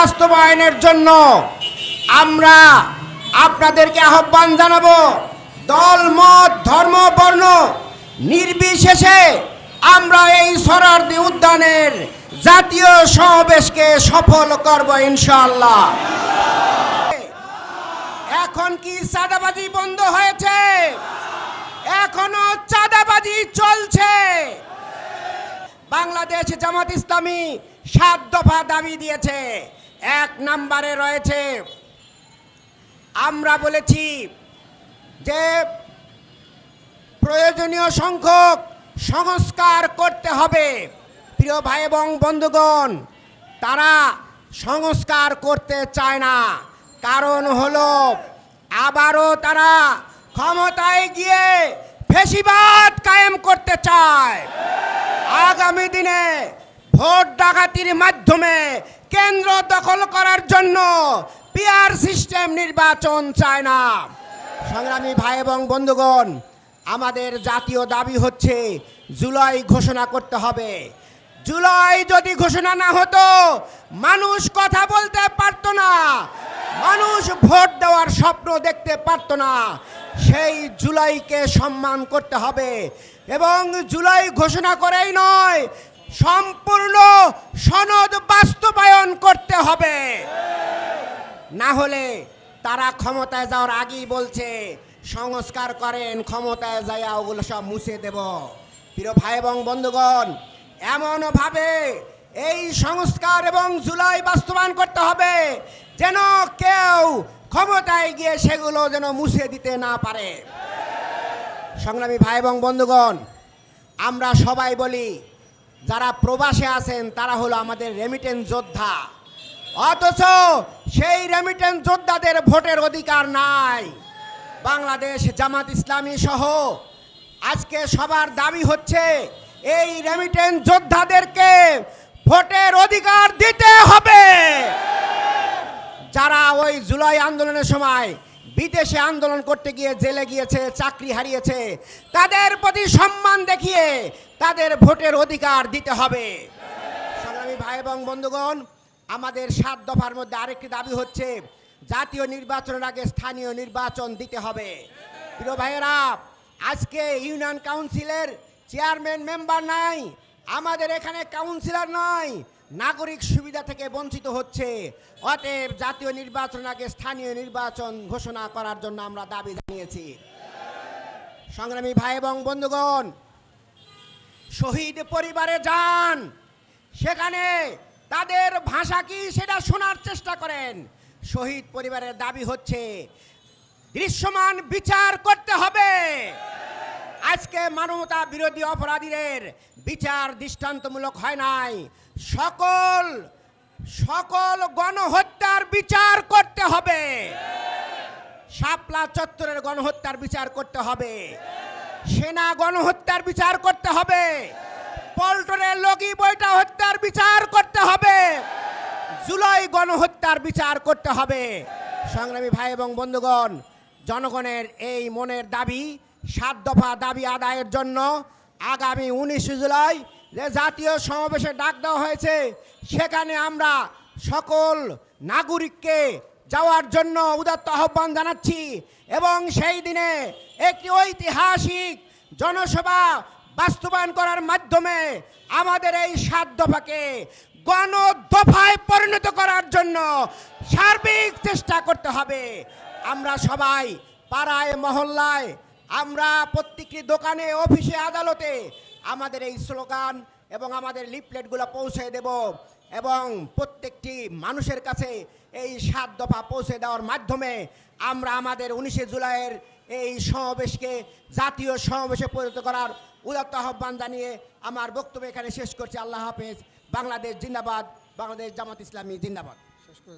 বাস্তবায়নের জন্য আমরা আপনাদেরকে আহ্বান জানাব, দল, মত, ধর্ম, বর্ণ নির্বিশেষে আমরা এই সরারদি উদ্যানের জাতীয় সমাবেশকে সফল করব ইনশাআল্লাহ। এখন কি চাঁদাবাজি বন্ধ হয়েছে? এখনও চাঁদাবাজি চলছে। বাংলাদেশ জামাত ইসলামী সাত দফা দাবি দিয়েছে। এক নম্বরে রয়েছে, আমরা বলেছি যে প্রয়োজনীয় সংখ্যক সংস্কার করতে হবে। প্রিয় ভাই এবং বন্ধুগণ, তারা সংস্কার করতে চায় না। কারণ হলো, আবারও তারা ক্ষমতায় গিয়ে ফেসিবাদ কায়েম করতে চায়। আগামী দিনে ভোট ডাকাতির মাধ্যমে কেন্দ্র দখল করার জন্য পিয়ার সিস্টেম নির্বাচন চায় না। সংগ্রামী ভাই এবং বন্ধুগণ, আমাদের জাতীয় দাবি হচ্ছে জুলাই ঘোষণা করতে হবে। জুলাই যদি ঘোষণা না হতো, মানুষ কথা বলতে পারতো না। মানুষ ভোট দেওয়ার স্বপ্ন দেখতে পারতো না। সেই জুলাইকে সম্মান করতে হবে এবং জুলাই ঘোষণা করেই নয় সম্পূর্ণ সনদ বাস্তবায়ন করতে হবে। না হলে তারা ক্ষমতায় যাওয়ার আগেই বলছে, সংস্কার করেন, ক্ষমতায় যাইয়া ওগুলো সব মুছে দেব। প্রিয় ভাই এবং বন্ধুগণ, এমনভাবে এই সংস্কার এবং জুলাই বাস্তবায়ন করতে হবে, যেন কেউ ক্ষমতায় গিয়ে সেগুলো যেন মুছে দিতে না পারে। সংগ্রামী ভাই এবং বন্ধুগণ, আমরা সবাই বলি যারা প্রবাসে আছেন, তারা হলো আমাদের রেমিটেন্স যোদ্ধা। অথচ সেই রেমিটেন্স যোদ্ধাদের ভোটের অধিকার নাই। বাংলাদেশ জামাত ইসলামী সহ আজকে সবার দাবি হচ্ছে, এই রেমিটেন্স যোদ্ধাদেরকে ভোটের অধিকার দিতে হবে। যারা ওই জুলাই আন্দোলনের সময় বিদেশে আন্দোলন করতে গিয়ে জেলে গিয়েছে, চাকরি হারিয়েছে, তাদের প্রতি সম্মান দেখিয়ে তাদের ভোটের অধিকার দিতে হবে। সংগ্রামী ভাই এবং বন্ধুগণ, আমাদের সাত দফার মধ্যে আরেকটি দাবি হচ্ছে, জাতীয় নির্বাচনের আগে স্থানীয় নির্বাচন দিতে হবে। প্রিয় ভাইয়েরা, আজকে ইউনিয়ন কাউন্সিলের চেয়ারম্যান মেম্বার নাই, আমাদের এখানে কাউন্সিলর নয় নাগরিক সুবিধা থেকে বঞ্চিত হচ্ছে। অতএব জাতীয় নির্বাচন আগে স্থানীয় নির্বাচন ঘোষণা করার জন্য আমরা দাবি জানিয়েছি। সংগ্রামী ভাই এবং বন্ধুগণ, শহীদ পরিবারে যান। সেখানে তাদের ভাষা কি সেটা শোনার চেষ্টা করেন। শহীদ পরিবারের দাবি হচ্ছে, দৃশ্যমান বিচার করতে হবে। আজকে মানবতা বিরোধী অপরাধীদের বিচার দৃষ্টান্তমূলক হয় নাই। সকল সকল গণহত্যার বিচার করতে হবে। শাপলা চত্বরের গণহত্যার বিচার করতে হবে। সেনা গণহত্যার বিচার করতে হবে। পল্টনের লগি বইটা হত্যার বিচার করতে হবে। জুলাই গণহত্যার বিচার করতে হবে। সংগ্রামী ভাই এবং বন্ধুগণ, জনগণের এই মনের দাবি সাত দফা দাবি আদায়ের জন্য আগামী উনিশে জুলাই যে জাতীয় সমাবেশে ডাক দেওয়া হয়েছে, সেখানে আমরা সকল নাগরিককে যাওয়ার জন্য উদাত্ত আহ্বান জানাচ্ছি এবং সেই দিনে একটি ঐতিহাসিক জনসভা বাস্তবায়ন করার মাধ্যমে আমাদের এই সাত দফাকে গণ দফায় পরিণত করার জন্য সার্বিক চেষ্টা করতে হবে। আমরা সবাই পাড়ায়, মহল্লায় আমরা প্রত্যেকটি দোকানে, অফিসে, আদালতে আমাদের এই স্লোগান এবং আমাদের লিফলেটগুলো পৌঁছে দেব এবং প্রত্যেকটি মানুষের কাছে এই সাত দফা পৌঁছে দেওয়ার মাধ্যমে আমরা আমাদের উনিশে জুলাইয়ের এই সমাবেশকে, জাতীয় সমাবেশে পরিণত করার উদাত্ত আহ্বান জানিয়ে আমার বক্তব্য এখানে শেষ করছি। আল্লাহ হাফেজ। বাংলাদেশ জিন্দাবাদ। বাংলাদেশ জামাত ইসলামী জিন্দাবাদ।